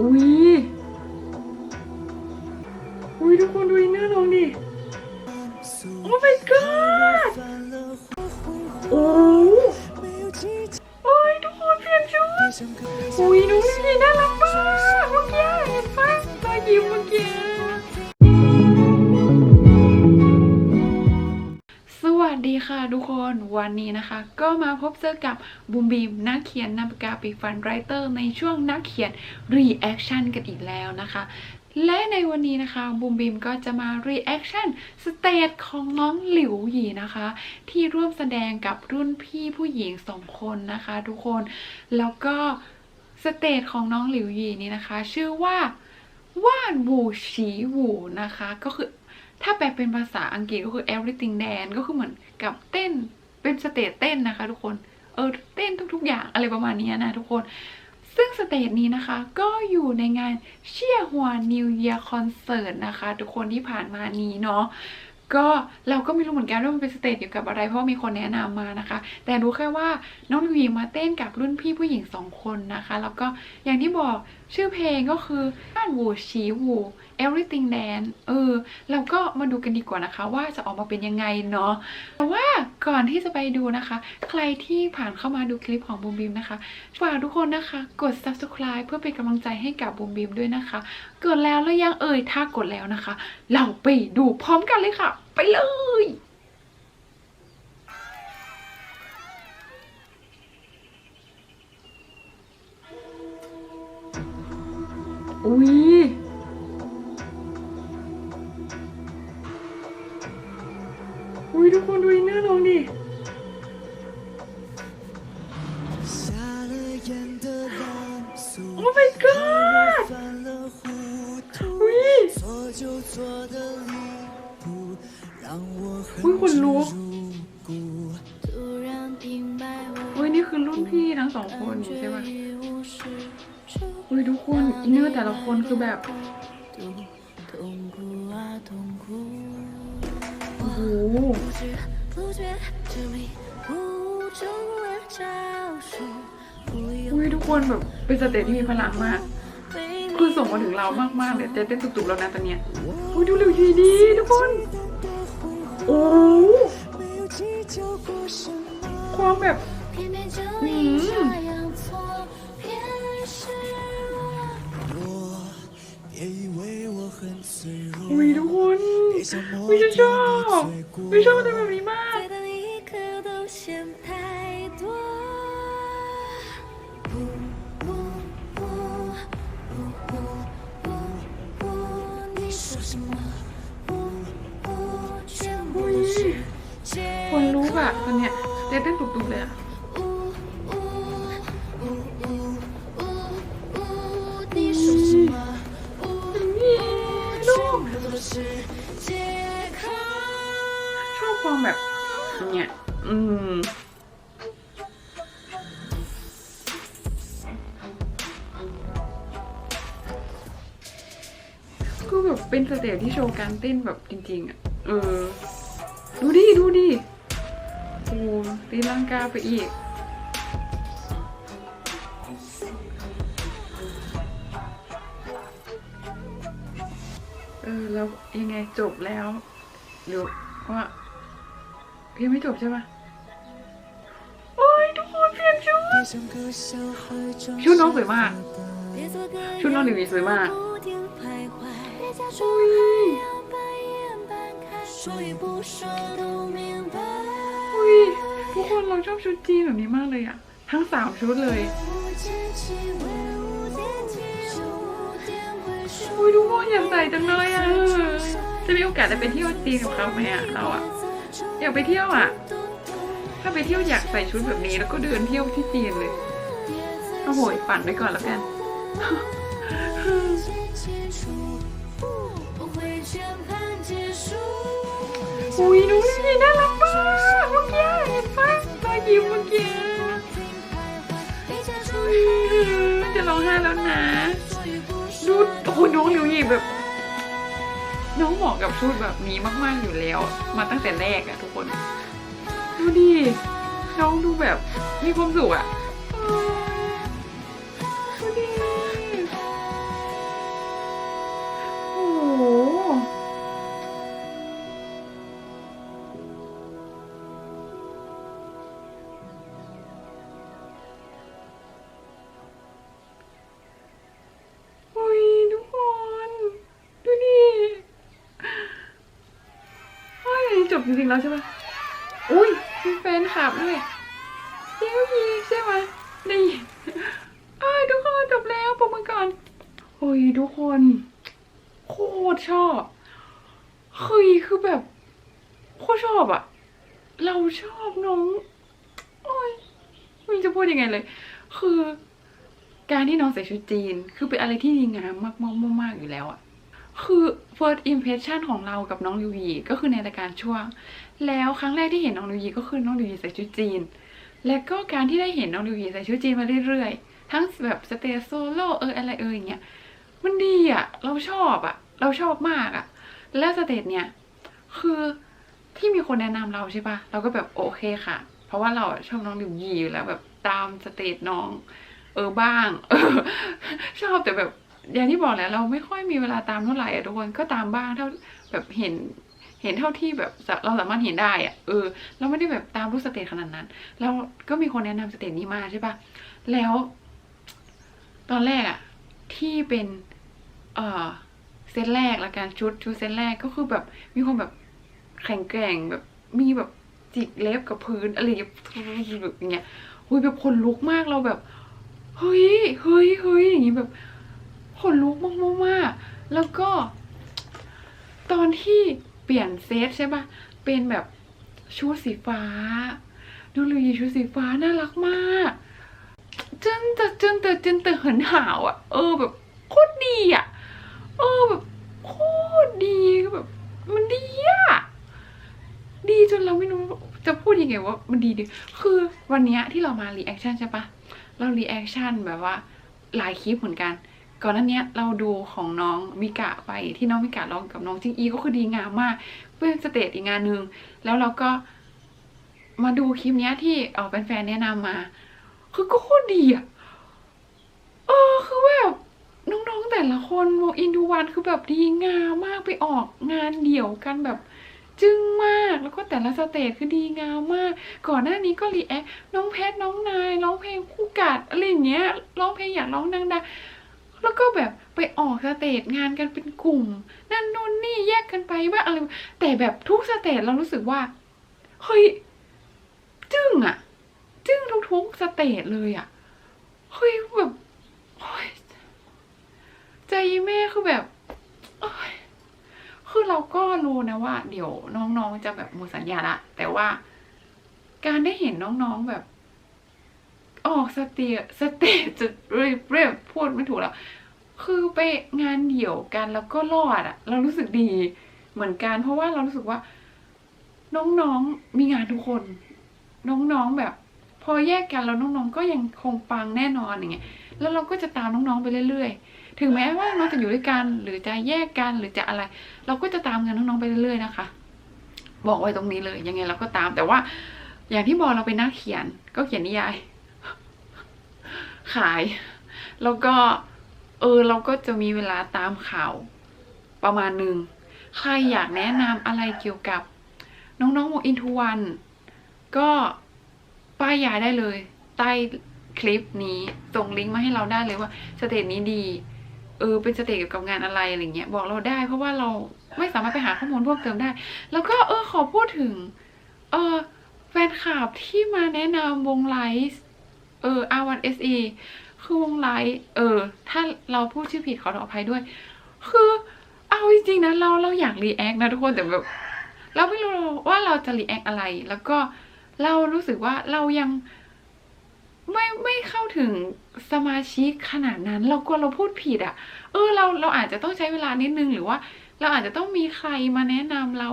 อุ้ย อุ้ยทุกคนดูอินเนอร์น้องดิ โอ้ my god โอ้โอ้ยทุกคนเปลี่ยนชุดอุ้ยน้องลิลลี่น่ารักมากเมื่อกี้เห็นปะรอยยิ้มเมื่อกี้ ค่ะทุกคนวันนี้นะคะ ก็มาพบเจอกับบูมบีมนักเขียนนามปากกาปีฟันไรเตอร์ในช่วงนักเขียนรีแอคชั่นกันอีกแล้วนะคะ และในวันนี้นะคะบูมบีมก็จะมารีแอคชั่นสเตจของน้องหลิวหยีนะคะ ที่ร่วมแสดงกับรุ่นพี่ผู้หญิงสองคนนะคะทุกคนแล้วก็สเตจของน้องหลิวหยีนี้นะคะ ชื่อว่าว่านวูฉีวูนะคะ ก็คือ ถ้าแปลเป็นภาษาอังกฤษก็คือ everything dance ก็คือเหมือนกับเต้นเป็นสเตจเต้นนะคะ ทุกคน เออเต้นทุก ๆ อย่างอะไรประมาณนี้นะทุกคน ซึ่งสเตจนี้นะคะ ก็อยู่ในงานเชียร์หัวนิวเยียร์คอนเสิร์ตนะคะ ทุกคนที่ผ่านมานี้เนาะ ก็เราก็ไม่รู้เหมือนกันว่ามันเป็นสเตจเกี่ยวกับอะไร เพราะว่ามีคนแนะนำมานะคะ แต่รู้แค่ว่าน้องวีมาเต้นกับรุ่นพี่ผู้หญิงสองคนนะคะ แล้วก็อย่างที่บอกชื่อเพลงก็คือบ้านวูชีวู everything dance เออเราก็มาดูกันดีกว่านะคะ ว่าจะออกมาเป็นยังไงเนาะแต่ว่าก่อนที่จะไปดูนะคะ ใครที่ผ่านเข้ามาดูคลิปของบูมบีมนะคะฝากทุกคนนะคะ กด subscribe เพื่อเป็นกำลังใจให้กับบูมบีมด้วยนะคะ กดแล้วแล้วยังเอ่ยถ้ากดแล้วนะคะ เราไปดูพร้อมกันเลยค่ะ ไปเลยอุ้ยอุ้ยทุกคนดูอินเนอร์น้องดิ 就错的离谱，让我 อุ้ย 恨 ขนลุก 之入骨。突然明白我 อุ้ยนี่คือรุ่นพี่ทั้งสองคน 感 ใช่ปะ 觉一无是处。 อุ้ยทุกคนอินเนอร์แต่ละคนคือแบบ 痛苦啊痛苦， โอ้โห 不知不觉这迷雾中而招数，不由 อุ้ยทุกคนแบบเป็นสเตจที่มีพลังมาก 为 คือส่งมาถึงเรามากๆเลยเต้นเต้นตุกๆแล้วนะตอนเนี้ยโอ้ยดูเร็วดีดีทุกคนโอ้ความแบบอือุ้ทุกคนไม่ชอบไม่ชอบแต่แบบนี้ ดูเลยอะชอบความแบบเนี่ย อืมก็แบบเป็นสเตจที่โชว์การเต้นแบบจริง ๆ อะ เออ ดูดิ ดูดิ ตีร่างกาไปอีก เออ แล้วยังไงจบแล้วหรือว่ายังไม่จบใช่ไหมโอ้ยทุกคนเพี้ยนชุด ชุดน้องสวยมาก ชุดน้องหนึ่งมีสวยมากอุ้ย ยทุกคนเราชอบชุดจีนแบบนี้มากเลยอะทั้งสาวชุดเลยอุ้ยทุกคนอยากใส่จังเลยอะจะมีโอกาสได้ไปเที่ยวจีนกับเขาไหมอะเราอะอยากไปเที่ยวอะถ้าไปเที่ยวอยากใส่ชุดแบบนี้แล้วก็เดินเที่ยวที่จีนเลยโอ้โหปั่นไปก่อนแล้วกันอุ้ยนุ้ยน่ารักมาก ยิ้มเมื่อกี้จะร้องไห้แล้วนะ ดูโอ้โหน้องหิวหยีแบบ น้องเหมาะกับชุดแบบนี้มากๆอยู่แล้ว มาตั้งแต่แรกอะทุกคน ดูดิน้องดูแบบมีความสุขอะ จริงๆแล้วใช่ปะอุ้ยมีแฟนคลับด้วยเดี๋ยวยีใช่ไหมได้ยินเอ้ยทุกคนจบแล้วปรบมือก่อนโอ้ยทุกคน โคตรชอบเฮ้ยคือแบบ โคตรชอบอะเราชอบน้อง โอ้ยไม่รู้จะพูดยังไงเลย คือ การที่น้องใส่ชุดจีน คือเป็นอะไรที่ดีงามมากๆๆอยู่แล้วอะ คือ first impression ของเรากับน้องลิวยีก็คือในรายการช่วง แล้วครั้งแรกที่เห็นน้องลิวยีก็คือน้องลิวยีใส่ชุดจีน และก็การที่ได้เห็นน้องลิวยีใส่ชุดจีนมาเรื่อยๆ ทั้งแบบสเตจโซโล่เอออะไรเอออย่างเงี้ย มันดีอะเราชอบอะเราชอบมากอะแล้วสเตจเนี่ยคือที่มีคนแนะนำเราใช่ปะเราก็แบบโอเคค่ะ เพราะว่าเราชอบน้องลิวยีอยู่แล้วแบบตามสเตจน้อง เออบ้าง เออ ชอบแต่แบบ อย่างที่บอกแหละเราไม่ค่อยมีเวลาตามเท่าไหร่อะทุกคนก็ตามบ้างเท่าแบบเห็นเห็นเท่าที่แบบเราสามารถเห็นได้อะเออเราไม่ได้แบบตามรูปสเตจขนาดนั้น แล้วก็มีคนแนะนำสเตจนี้มาใช่ปะแล้ว ตอนแรกอะที่เป็นเออเซตแรกละกันชุดชุดเซตแรกก็คือแบบมีความแบบแข็งแกร่งแบบมีแบบจิกเล็บกับพื้นอะไรอย่างเงี้ยแบบอย่างเงี้ยหุยแบบขนลุกมากเราแบบเฮ้ยเฮ้ยเฮ้ยอย่างงี้แบบ นลุกมากมากแล้วก็ ตอนที่เปลี่ยนเซตใช่ปะเป็นแบบชุดสีฟ้าน้องลุยชุดสีฟ้าน่ารักมากจนแต่จนแต่จนแต่เหินหาวอะ เออแบบโคตรดีอะ เออแบบโคตรดีแบบ มันดีอะดีจนเราไม่รู้จะพูดยังไงว่ามันดีดีคือวันเนี้ยที่เรามารีแอคชั่นใช่ปะเรารีแอคชั่นแบบว่าหลายคลิปเหมือนกัน ก่อนหน้าเนี้ยเราดูของน้องมิกะไปที่น้องมิกะร้องกับน้องจิงอีก็คือดีงามมากเป็นสเตจอีกงานหนึ่งแล้วเราก็มาดูคลิปเนี้ยที่เออแฟนๆแนะนำมา คือก็โคตรดีอะเออคือแบบน้องๆแต่ละคนวงอินดูวันคือแบบดีงามมากไปออกงานเดี่ยวกันแบบจึ้งมากแล้วก็แต่ละสเตจคือดีงามมาก ก่อนหน้านี้ก็รีแอคน้องแพทน้องนายร้องเพลงคู่กัดอะไรอย่างเงี้ยร้องเพลงอยากร้องดังๆ แล้วก็แบบไปออกสเตจงานกันเป็นกลุ่ม นั่นนู่นนี่แยกกันไปว่าอะไรแต่แบบทุกสเตจเรารู้สึกว่าเฮ้ยจึ้งอะจึ้งทุกๆสเตจเลยอะเฮ้ยแบบโอ๊ยใจแม่คือแบบคือเราก็รู้นะว่า เดี๋ยวน้องๆจะแบบหมดสัญญาละแต่ว่าการได้เห็นน้องๆแบบ ออกสเตจสเตจจะเรียบเรียบพูดไม่ถูกแล้ว คือไปงานเดี่ยวกันแล้วก็รอดอะเรารู้สึกดีเหมือนกัน เพราะว่าเรารู้สึกว่า น้องๆมีงานทุกคน น้องๆแบบ พอแยกกันแล้วน้องๆก็ยังคงปังแน่นอนอย่างเงี้ยแล้วเราก็จะตามน้องๆไปเรื่อยๆ ถึงแม้ว่าน้องจะอยู่ด้วยกัน หรือจะแยกกันหรือจะอะไร เราก็จะตามงานน้องๆไปเรื่อยๆนะคะ บอกไว้ตรงนี้เลยยังไงเราก็ตามแต่ว่าอย่างที่บอกเราเป็นนักเขียนก็เขียนนิยาย ขาย แล้วก็เออเราก็จะมีเวลาตามข่าวประมาณหนึ่งใครอยากแนะนำอะไรเกี่ยวกับน้องๆวงอินทวันก็ป้ายยาได้เลย ใต้คลิปนี้ส่งลิงก์มาให้เราได้เลยว่าสเตจนี้ดีเออเป็นสเตจเกี่ยวกับงานอะไรอะไรเงี้ยบอกเราได้ เพราะว่าเราไม่สามารถไปหาข้อมูลเพิ่มเติมได้ แล้วก็เออขอพูดถึง เออแฟนคลับที่มาแนะนำวงไลฟ์ เออ R1SE คือวงไลฟ์เออ ถ้าเราพูดชื่อผิดขออภัยด้วย คือเอาจริงๆนะเราเราอยากรีแอคนะทุกคนแต่แบบ เราไม่รู้ว่าเราจะรีแอคอะไร แล้วก็เรารู้สึกว่าเรายังไม่ไม่เข้าถึงสมาชิกขนาดนั้น เรากลัวเราพูดผิดอะ่ะ เออเราเราอาจจะต้องใช้เวลานิดนึงหรือว่า เราอาจจะต้องมีใครมาแนะนำเรา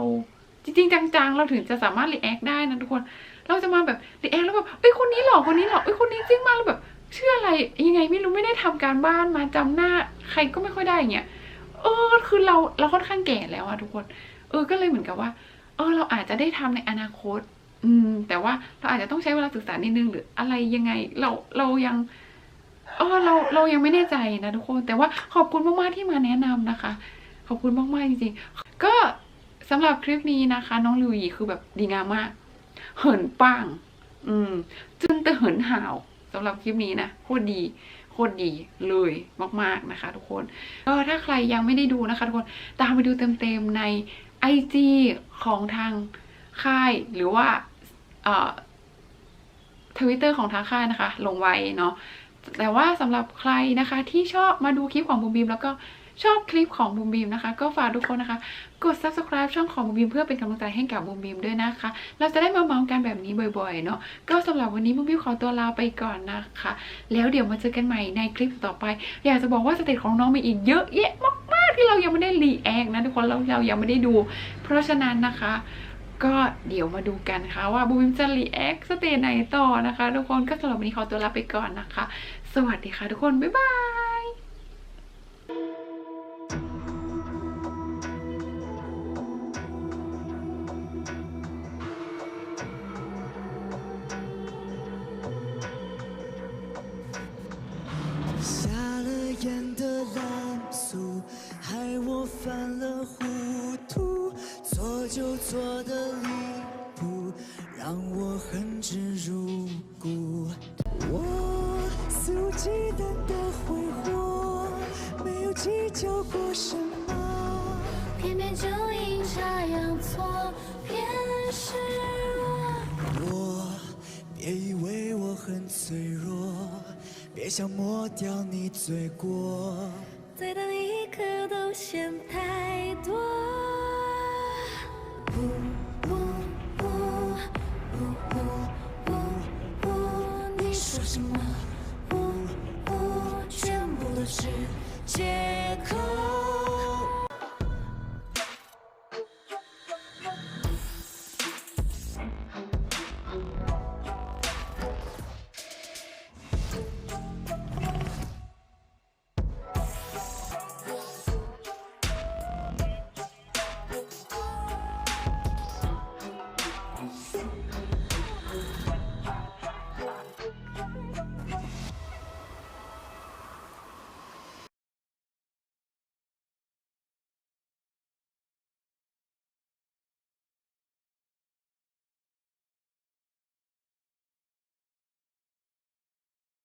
จริงๆจังๆ เราถึงจะสามารถรีแอคได้นะทุกคน เราจะมาแบบรีแอคแล้วแบบเอ้ยคนนี้หล่อคนนี้หล่อเอ้ยคนนี้จริงมากแล้วแบบ เชื่ออะไรยังไงไม่รู้ไม่ได้ทำการบ้านมาจำหน้า ใครก็ไม่ค่อยได้อย่างเงี้ยเออคือเราเราค่อนข้างแก่แล้วอะทุกคน เออก็เลยเหมือนกับว่า เออเราอาจจะได้ทำในอนาคต อืม แต่ว่าเราอาจจะต้องใช้เวลาศึกษานิดนึงหรืออะไรยังไงเราเรายังเออเราเรายังไม่แน่ใจนะทุกคน แต่ว่าขอบคุณมากๆที่มาแนะนำนะคะ ขอบคุณมากๆจริงๆ ก็สำหรับคลิปนี้นะคะ น้องลิวหยีคือแบบดีงามมาก เหินปังอืมจนแต่เหินห่าวสำหรับคลิปนี้นะโคตรดีโคตรดีเลยมาก ๆ นะคะ ทุกคนก็ถ้าใครยังไม่ได้ดูนะคะ ทุกคนตามไปดูเต็มๆใน IG ของทางค่ายหรือว่าเอ่อทวิตเตอร์ของทางค่ายนะคะ ลงไว้เนาะแต่ว่าสำหรับใครนะคะที่ชอบมาดูคลิปของบูมบีมแล้วก็ ชอบคลิปของบูมบีมนะคะ ก็ฝากทุกคนนะคะ กด subscribe ช่องของบูมบีมเพื่อเป็นกำลังใจให้กับบูมบีมด้วยนะคะ เราจะได้มาเมาส์กันแบบนี้บ่อยๆเนาะก็สำหรับวันนี้บูมบีมขอตัวลาไปก่อนนะคะ แล้วเดี๋ยวมาเจอกันใหม่ในคลิปต่อไป อยากจะบอกว่าสเตจของน้องมีอีกเยอะแยะมากๆที่เรายังไม่ได้รีแอคนะทุกคนเราเรายังไม่ได้ดู เพราะฉะนั้นนะคะก็เดี๋ยวมาดูกันค่ะว่าบูมจะรีแอคสเตจไหนต่อนะคะ ทุกคนก็สำหรับวันนี้ขอตัวลาไปก่อนนะคะ สวัสดีค่ะทุกคน บ๊ายบาย 没有计较过什么。偏偏就阴差阳错，偏是我。我，别以为我很脆弱，别想抹掉你罪过。再等一刻都嫌太多。呜呜呜呜呜呜呜，你说什么？